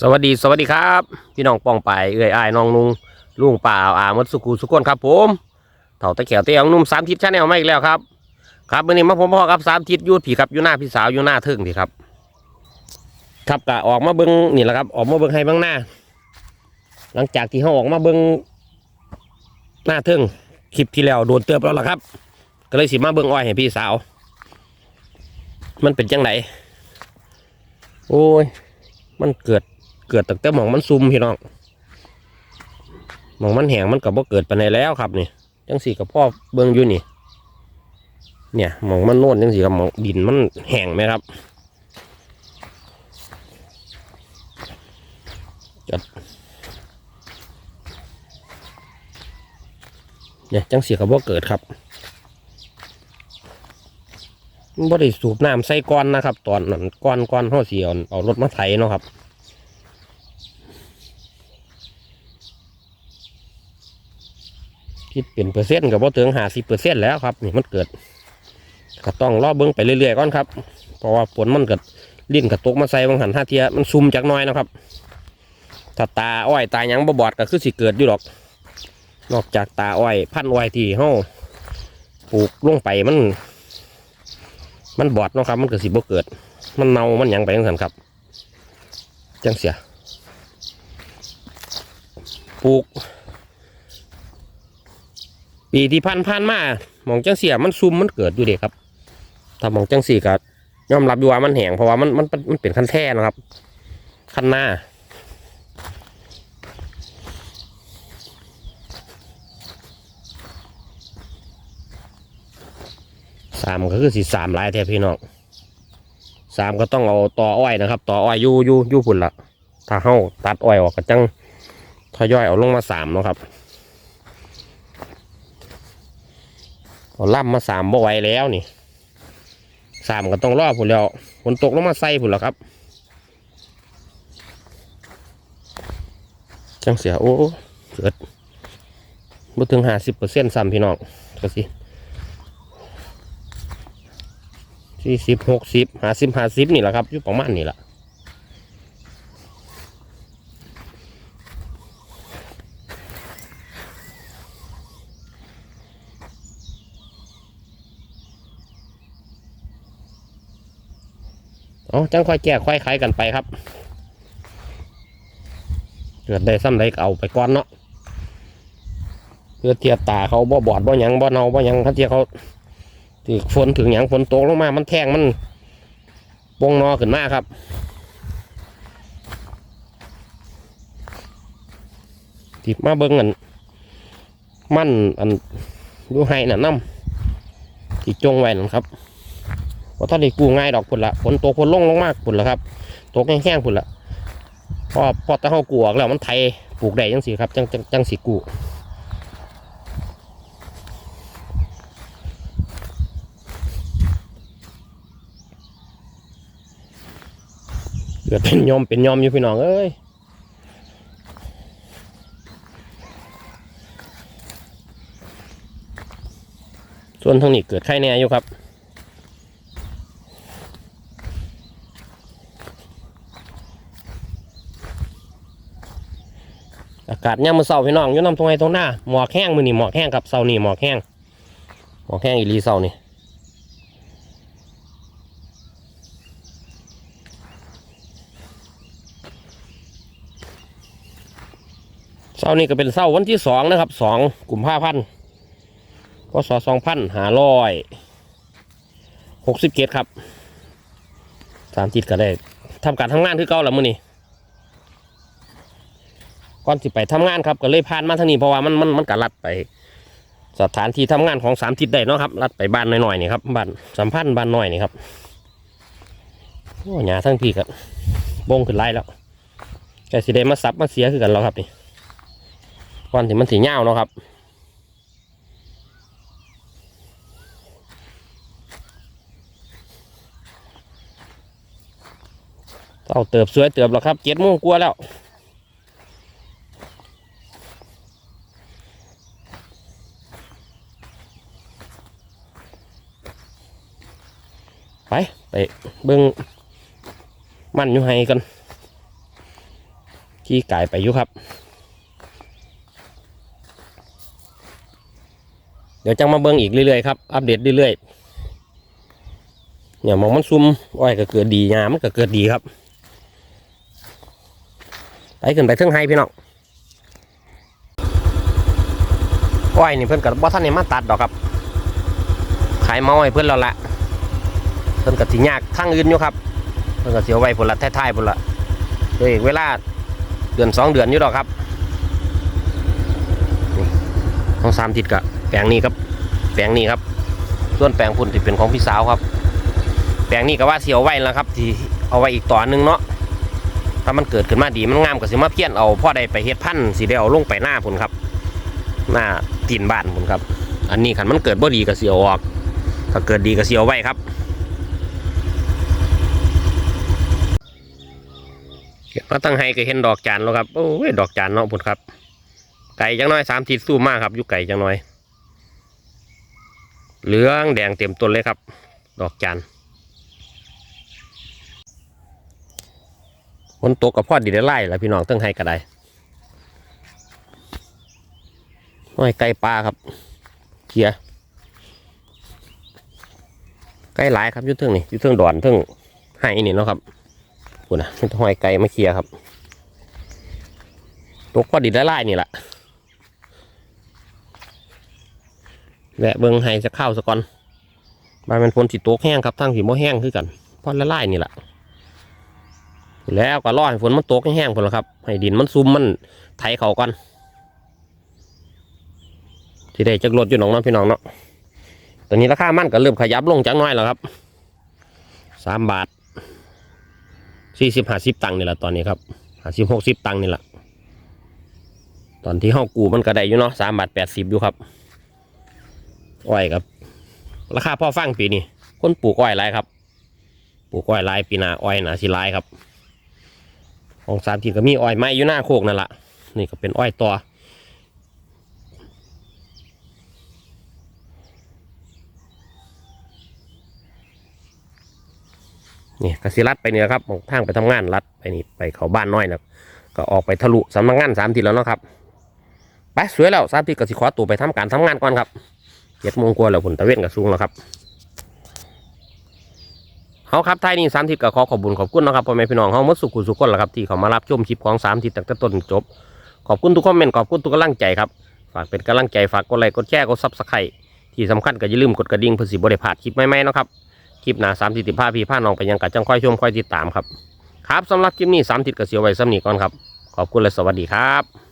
สวัสดีสวัสดีครับ พี่น้องป้องไปเอื้อยอ้ายน้องนุงลุงป่าอามดสุกูสุกคนครับผมเถ่าตะเขียวเตี้ยงนุ่มสามทิศชาแนลมาอีกแล้วครับครับวันนี้มาผมพ่อครับสามทิศยูดผีครับอยู่หน้าพี่สาวอยู่หน้าเทิงพี่ครับ ครับกะออกมาเบิ้งนี่แหละครับ ออกมาเบิ้งให้เบิ้งหน้า หลังจากที่เขาออกมาเบิ้งหน้าเทิงคลิปที่แล้วโดนเตือบแล้วล่ะครับ ก็เลยสิมาเบิ้งอ้อยให้พี่สาว มันเป็นจังไหนโอ้ยมันเกิด เกิดตั้งแต่หมองมันซุ่มพี่น้องหมองมันแห้งมันกับว่าเกิดไปในแล้วครับนี่จังสี่กับพ่อเบิ้งอยู่นี่ เนี่ยหมองมันโน่นจังสี่กับหมองดินมันแห้งไหมครับจัดเนี่ยจังสี่กับว่าเกิดครับมันบ่ได้สูบน้ำใส่ก้อนนะครับ ตอนนั้นก้อนก้อนห่อเสียเอาเอารถมาไถเนาะครับ คิดเป็นเปอร์เซ็นต์กับว่าถึงหาสิเปอร์เซ็นต์แล้วครับนี่มันเกิดก็ต้องรอเบิ้งไปเรื่อยๆก่อนครับ เพราะว่าฝนมันเกิดลิ้นกระตกมาใส่บางหันท่าเทียมันซุ่มจากน้อยนะครับถ้าตาอ้อยตาหยังบ่บอดก็คือสิเกิดอยู่หรอก นอกจากตาอ้อย พันอ้อยที่เฮาปลูกลงไปมัน มันบอดนะครับ มันเก็สิบ่เกิด มันเน่ามันยังไปจังซั่นครับจังเสียปลูก ปีที่พันพันมาหมองจังเสียมันซุ่มมันเกิดอยู่เด็กครับ ถ้าหมองจังสีก็ยอมรับอยู่ว่ามันแหงเพราะว่ามันมันมันเป็นขั้นแท่นะครับขั้นหน้าสามก็คือสีสามลายแท้พี่น้องสามก็ต้องเอาต่ออ้อยนะครับ ต่ออ้อยยู่ยู่ยู่พุ่นละถ้าเฮาตัดอ้อยออกก็จังทยอยเอาลงมาสามนะครับ เอาล่ำมาสามบ่ไหวแล้วนี่สามก็ต้องรอผุนแล้วฝนตกลงมาใส่ผุนแล้วครับจังเสียโอ้เกิดบ่ถึงห้าสิบเปอร์เซ็นต์ซ้ำพี่น้องก็สิสี่สิบหกสิบห้าสิบห้าสิบนี่แหละครับอยู่ประมาณนี่แหละ เอาจังค่อยแก้ค่อยไขกันไปครับเกิดได้ซ้ำได้ก็เอาไปก่อนเนาะเพื่อเทียตาเขาบ่บอดบ่หยังบ่เนาบ่หยังถ้าเทียเขาถือฝนถึงหยังฝนตกลงมา มันแทงมันปงนอขึ้นมาครับติดมาเบิ้งอันมันอันดูให้น่ะน้ำที่จงไว้นั่นครับ เพราะท่านได้กู้ง่ายดอกพุ่นละฝนตกฝนลงลงมากพุ่นละครับตกแห้งๆพุ่นละพอพอตะเฮากูออกแล้วมันไทยปลูกได้จังสิครับจังจังจังสิกูเกิดเป็นยอมเป็นยอมอยู่พี่น้องเอ้ยส่วนทางนี้เกิดไข่แน่อยู่ครับ อากาศเนี่ยามมือเสาพี่น้องอยู่น้ำตรงไหนตรงหน้าหมอกแห้งมือนี่หมอกแห้งครับเสานี่หมอกแห้งหมอกแห้งอีหลีเสานี่เสานี่ก็เป็นเสาวันที่สองนะครับสองกลุ่มผ้าพันธ์พศสองพันหาร้อยหกสิบเกตครับสามทิศก็ได้ทำการทำงานคือเก่าแล้วมือนี่ ก่อนสิไปทำงานครับก็เลยผ่านมาทางนี้เพราะว่ามันมันมันก็ลัดไป สถานที่ทำงานของสามทิศได้เนาะครับลัดไปบ้านน้อยๆนี่ครับบ้านสัมพันธ์บ้านน้อยนี่ครับโอ้หยาทั้งพี่ครับบงขึ้นไล่แล้วแกสิได้มาซับมาเสียคือกันแล้วครับนี่ก่อนที่มันสีเงาเนาะครับเอาเติบสวยเติบแล้วครับเจ็ดโมงกว่าแล้ว ไปไปเบิ้งมันอยู่ให้กันขี่ไก่ไปอยู่ครับ เดี๋ยวจังมาเบิ่งอีกเรื่อยๆครับอัปเดตเรื่อยๆเนี่ยมองมันซุ่มอ้อยก็เกิดดีงามมันก็เกิดดีครับไปขึ้นไปเทิงไฮพี่น้องอ้อยนี่เพิ่อนกับบ่ท่านนี่มาตัดดอกครับ ขายมาให้เพิ่อนแล้วละ เพิ่นก็สิยากทางอื่นอยู่ครับเพิ่นก็สิเอาไว้พุ่นละท้ายๆพุ่นละเดี๋ยวเวลาเดือนสองเดือนอยู่ดอกครับนี่ของสามทิศกับแปลงนี้ครับแปลงนี้ครับ ส่วนแปลงพุ่นที่เป็นของพี่สาวครับ แปลงนี้ก็ว่าสิเอาไว้แล้วครับ ที่เอาไว้อีกต่อหนึงเนาะถ้ามันเกิดขึ้นมาดีมันงามก็สิมาเพี้ยนเอาพ่อใดไปเฮ็ดพันธุ์สิได้เอาลงไปหน้าพุ่นครับ หน้าตีนบ้านพุ่นครับ อันนี้คันมันเกิดบ่ดีก็สิเอาออก ถ้าเกิดดีก็สิเอาไว้ครับ มาตั้งให้ก็เห็นดอกจานแล้วครับ โอ้ยดอกจานเนาะพุ่นครับ ไก่จังน้อยสามทิศสู้มากครับอยู่ไก่จังน้อย เหลืองแดงเต็มต้นเลยครับ ดอกจานฝนตกกับพ่อดีได้ไล่แล้วพี่น้องตั้งให้ก็ได้น้อยไก่ปลาครับเขียไก่หลายครับยุ่เทิงนี่ยุ่เทิงดอนเทิงไห้นี่เนาะครับ ปุ่นนะห้อยไก่มาเคลียครับตกพอดีได้ไล่นี่แหละแวะเบิ้งไห้จะเข้าสะก่อนบานมันฝนสิตกแห้งครับทั้งสีโมแห้งคือกันพอละไล่นี่แหละแล้วก็รอให้ฝนมันตกแห้งๆพุ่นละครับ ให้ดินมันซุ่มมันไถเขาก่อนที่ได้จักรถอยู่หนองน้องพี่น้องเนาะตอนนี้ราคามันก็เริ่มขยับลงจักหน้อยแล้วครับสามบาท สี่สิบห้าสิบตังค์นี่แหละตอนนี้ครับห้าสิบหกสิบตังค์นี่แหละตอนที่ห้ากูมันก็ได้อยู่เนาะสามบาทแปดสิบอยู่ครับอ้อยครับ ราคาพ่อฟังปีนี้คนปลูกอ้อยไรครับ ปลูกอ้อยไรปีหนาอ้อยหนาสิไรครับ ของสามทีก็มีอ้อยไม้อยู่หน้าโคกนั่นแหละนี่ก็เป็นอ้อยตัว นี่กสิรัดไปเนี่ยครับมองทางไปทำงานรัดไปนี่ไปเขาบ้านน้อยนะก็ออกไปทะลุสำนักงานสามทีแล้วเนาะครับไปสวยแล้วสามทีก็สิขอตัวไปทำการทำงานก่อนครับเจ็ดโมงกว่าแล้วผลตะเวนกับสูงแล้วครับเอาครับท้ายนี้สามทิศก็ขอขอบุญขอบคุณนะครับพ่อแม่พี่น้องเฮามดสุขุสุขคนแล้วครับที่เขามารับชมคลิปของสามทิศตั้งแต่ต้นจบ ขอบคุณทุกคอมเมนต์ขอบคุณทุกกำลังใจครับฝากเป็นกำลังใจฝากกดไลค์กดแชร์กดซับสไครต์ที่สำคัญก็อย่าลืมกดกระดิ่งเพื่อสิบริพลาดคลิปใหม่ๆนะครับ คลิปหนาสามสิบห้าพี่พาน้องไปยังกัดจังค่อยชมค่อยติดตามครับ ครับสำหรับคลิปนี้สามติดกระเสียวไว้สำนีก่อนครับ ขอบคุณและสวัสดีครับ